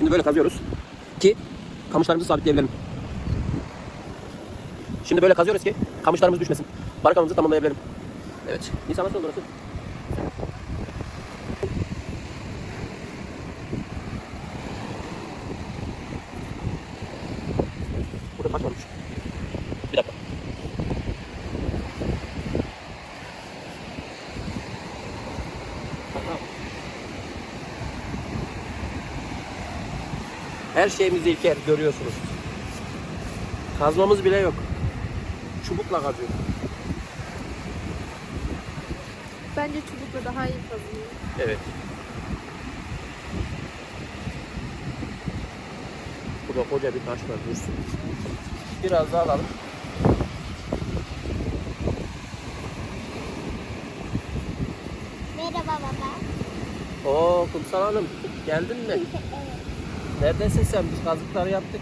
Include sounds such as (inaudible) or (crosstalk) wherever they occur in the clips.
Şimdi böyle kazıyoruz ki kamışlarımızı sabitleyebilelim. Şimdi böyle kazıyoruz ki kamışlarımız düşmesin. Barakamızı tamamlayabilelim. Evet. Nisan nasıl oldu orası? Her şeyimiz İlker görüyorsunuz. Kazmamız bile yok. Çubukla kazıyor. Bence çubukla daha iyi kazanıyor. Evet. Burada koca bir taş var dursun. Biraz daha alalım. Merhaba baba. Oo Kumsal Hanım geldin mi? evet. Neredesin sen? Biz kazıkları yaptık.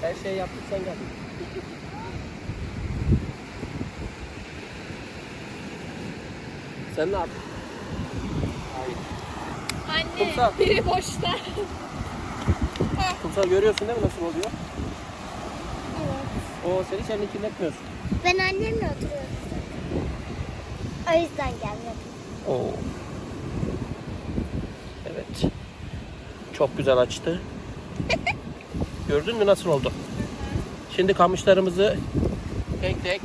Her şeyi yaptık sen geldin. Sen ne yaptın? Anne Kumsal. biri boşta. (laughs) Kumsal görüyorsun değil mi nasıl oluyor? Evet. O sen hiç elini kirletmiyorsun. Ben annemle oturuyorum. O yüzden gelmedim. Oo. Evet. Çok güzel açtı. Gördün mü nasıl oldu? Şimdi kamışlarımızı tek tek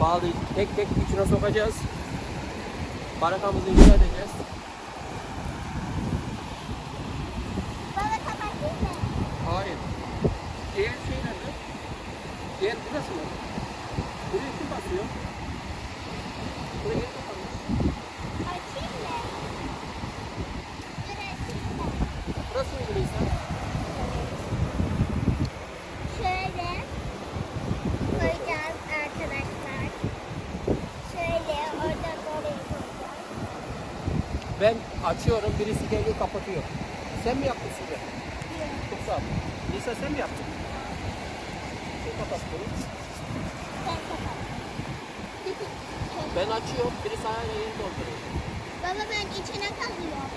bağlayıp tek tek içine sokacağız. Barakamızı inşa edeceğiz. Hayır. Diğer şey nerede? Diğer burası mı? Buraya basıyor? Buraya kim kapanmış? Açayım mı? Dur açayım mı? Burası mıydı Nisa? Şöyle koyacağız arkadaşlar. Şöyle oradan oraya koyacağız. Ben açıyorum, birisi geliyor kapatıyor. Sen mi yaptın sağ ol. Nisa sen mi yaptın? Kim kapattı bunu? Ben açıyorum, birisi ayağıyla yeni dolduruyor. Baba ben içine kazıyorum.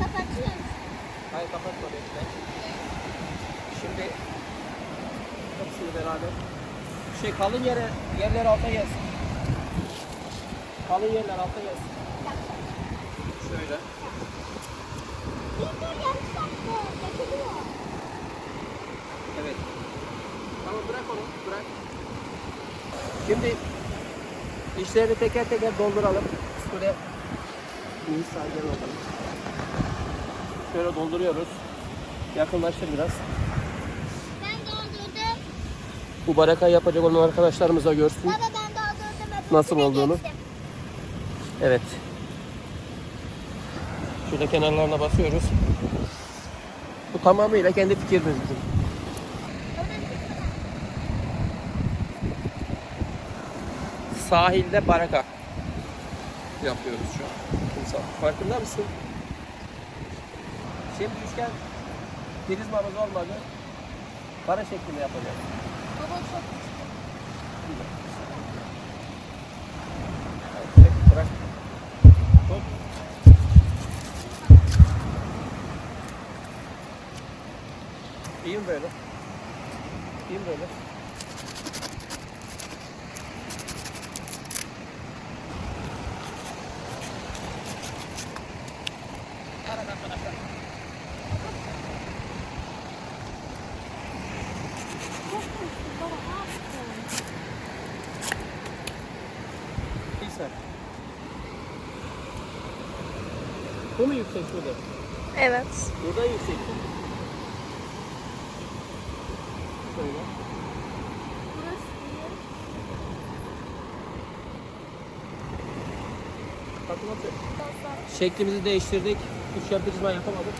Kapatıyorum. Hayır kapatma bekle. Şimdi hepsini beraber. Şey kalın yere, yerler alta gelsin. Kalın yerler alta gelsin. Şöyle. Bir dur yanlış yaptı. Dökülüyor. Evet. Tamam bırak onu, bırak. Şimdi işlerini teker teker dolduralım. Şöyle Nisa gel bakalım. Şöyle dolduruyoruz. Yakınlaştır biraz. Ben doldurdum. Bu barakayı yapacak olan arkadaşlarımız da görsün. Baba ben doldurdum. Nasıl üstüne olduğunu? geçtim. Evet. Şöyle kenarlarına basıyoruz. Bu tamamıyla kendi fikrimiz bizim. Sahilde baraka yapıyoruz şu an. Kumsal. Farkında mısın? Şimdi üçgen prizmamız olmadı. Para şeklinde yapacağız. Baba çok Evet, bırak. İyiyim böyle. İyiyim böyle. Ara arkadaşlar. Baba ne yaptın? İsa. Bu mu yüksek şurada? Evet. Burada yüksek. Şöyle. Şeklimizi değiştirdik. Üçgen prizma yapamadık.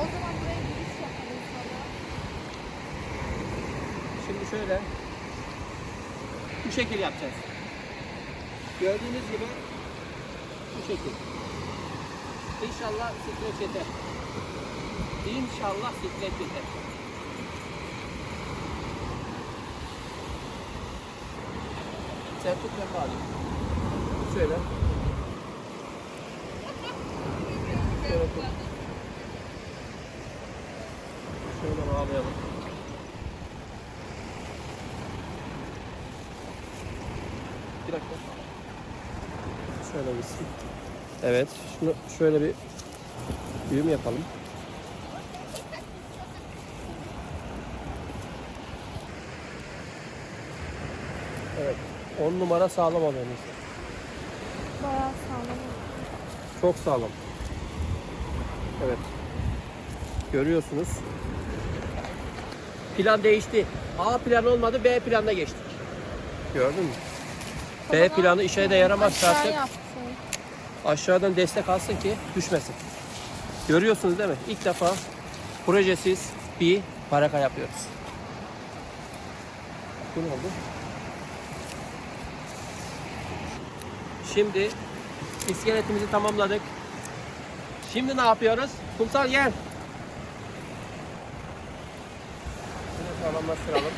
O zaman buraya giriş yapalım sana. Şimdi şöyle. Bu şekil yapacağız. Gördüğünüz gibi bu şekil. İnşallah streç yeter. İnşallah streç yeter. Sen tut ben bağlayayım. Şöyle. Bağlayalım. Bir dakika. Şöyle gitsin. Evet. Şunu şöyle bir düğüm yapalım. Evet. 10 numara sağlam alıyorsunuz. Bayağı sağlam. Çok sağlam. Evet. Görüyorsunuz. Plan değişti. A planı olmadı, B planına geçtik. Gördün mü? B planı işe de yaramazsa Aşağı artık aşağıdan destek alsın ki düşmesin. Görüyorsunuz değil mi? İlk defa projesiz bir baraka yapıyoruz. Bu ne oldu? Şimdi iskeletimizi tamamladık. Şimdi ne yapıyoruz? Kumsal gel. Şunu sağlamlaştıralım.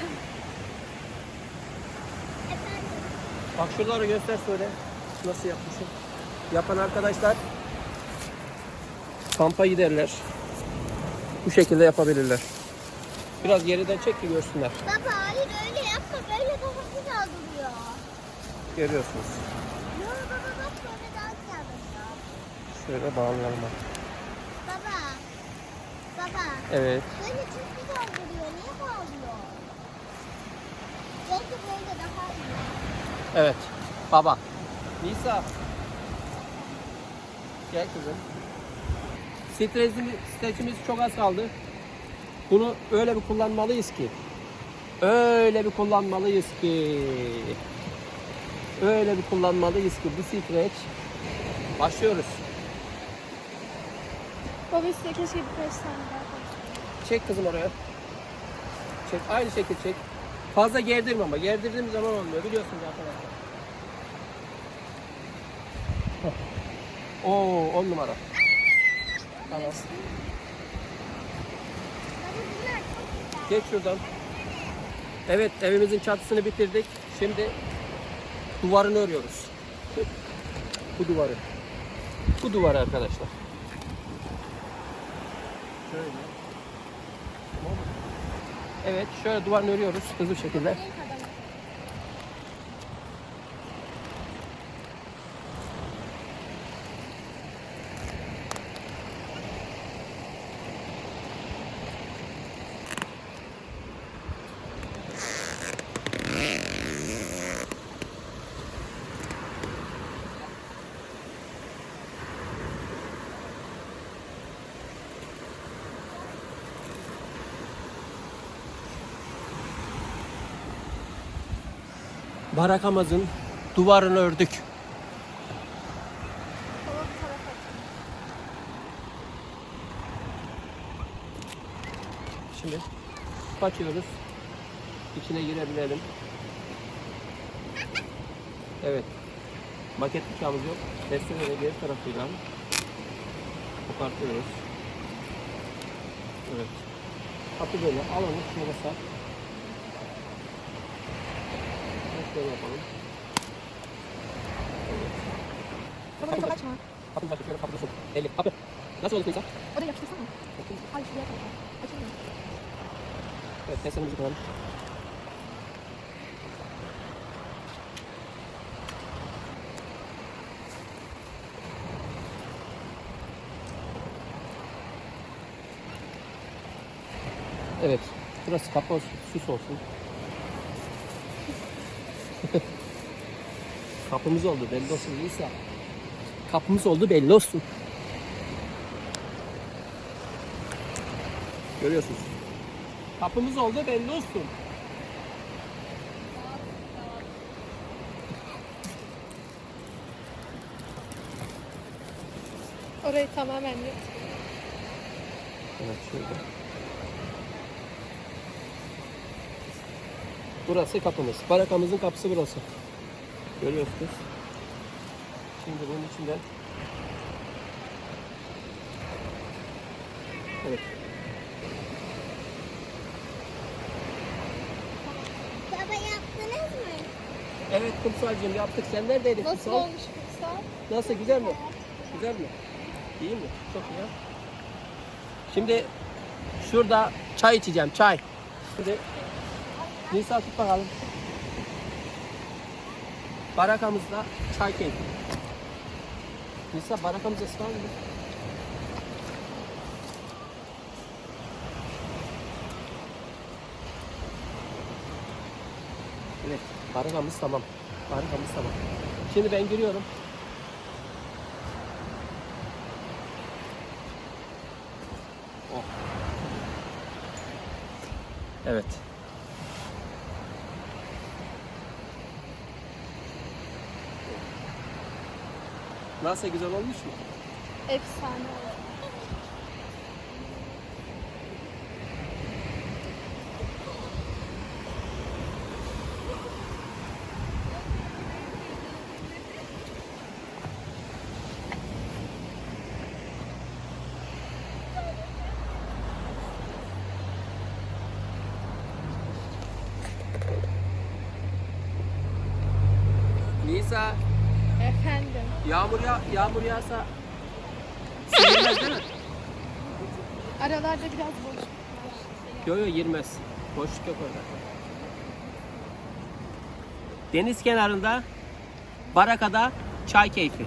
Bak şuraları göster söyle. Nasıl yapmışım. Yapan arkadaşlar kampa giderler. Bu şekilde yapabilirler. Biraz geriden çek ki görsünler. Baba hayır öyle yapma. Böyle daha güzel duruyor. Görüyorsunuz. Yo baba bak böyle daha güzel duruyor. Şöyle bağlayalım bak. Baba. Baba. Evet. Böyle çok güzel duruyor. Niye bağlıyor? Belki böyle daha iyi. Evet. Baba. Nisa. Gel kızım. Stresimiz, stresimiz çok az kaldı. Bunu öyle bir kullanmalıyız ki. Öyle bir kullanmalıyız ki. Öyle bir kullanmalıyız ki bu streç. Başlıyoruz. Üstüne keşke birkaç tane daha. Çek kızım oraya. Çek. Aynı şekilde çek. Fazla gerdirme ama. Gerdirdiğim zaman olmuyor. Biliyorsunuz arkadaşlar. Oo, on numara. Tamam. Geç şuradan. Evet, evimizin çatısını bitirdik. Şimdi duvarını örüyoruz. Bu duvarı. Bu duvarı arkadaşlar. Şöyle. Evet, şöyle duvarını örüyoruz hızlı bir şekilde. Barakamızın duvarını ördük. Şimdi açıyoruz. İçine girebilelim. Evet. Maket bıçağımız yok. Desteğe geri tarafıyla kopartıyoruz. Evet. Kapı böyle alalım. Şuna basar. Şöyle yapalım. Baba çok açma. Kapı başı şöyle kapıda sok. Eli. Kapı. Nasıl oldu Kıysa? Oraya yapıştırsana. Hayır şuraya koy. Açılmıyor. Evet. Testlerimizi koyalım. Evet. Burası kapı olsun, süs olsun. (laughs) Kapımız oldu belli olsun Nisa. Kapımız oldu belli olsun. Görüyorsunuz. Kapımız oldu belli olsun. Orayı tamamen yok. Evet şöyle. Burası kapımız. Barakamızın kapısı burası. Görüyorsunuz. Şimdi bunun içinden Evet. Baba yaptınız mı? Evet kumsalcığım yaptık. Sen neredeydin Nasıl kumsal? olmuş kumsal? Nasıl güzel mi? Güzel mi? İyi mi? Çok iyi. Şimdi şurada çay içeceğim çay. Şimdi Nisa tut bakalım. Barakamızda çay keyfi. Nisa barakamız ısrar mı? Evet, barakamız tamam. Barakamız tamam. Şimdi ben giriyorum. Oh. Evet. Nasıl güzel olmuş mu? Efsane. Nisa, Efendim. Yağmur ya yağmur yağsa sinirmez değil mi? Aralarda biraz var. Yok yok girmez. Boşluk yok orada. Deniz kenarında Baraka'da çay keyfi.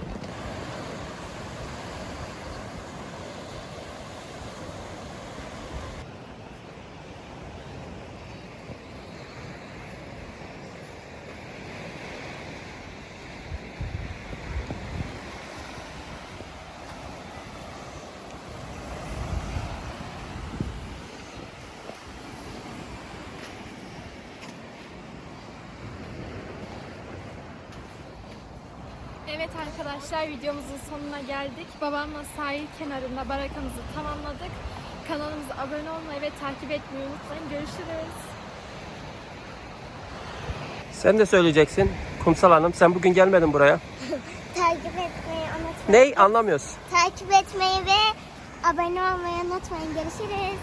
Evet arkadaşlar videomuzun sonuna geldik. Babamla sahil kenarında barakamızı tamamladık. Kanalımıza abone olmayı ve takip etmeyi unutmayın. Görüşürüz. Sen de söyleyeceksin Kumsal Hanım. Sen bugün gelmedin buraya. (laughs) Takip etmeyi unutmayın. Ney? Anlamıyoruz. Takip etmeyi ve abone olmayı unutmayın. Görüşürüz.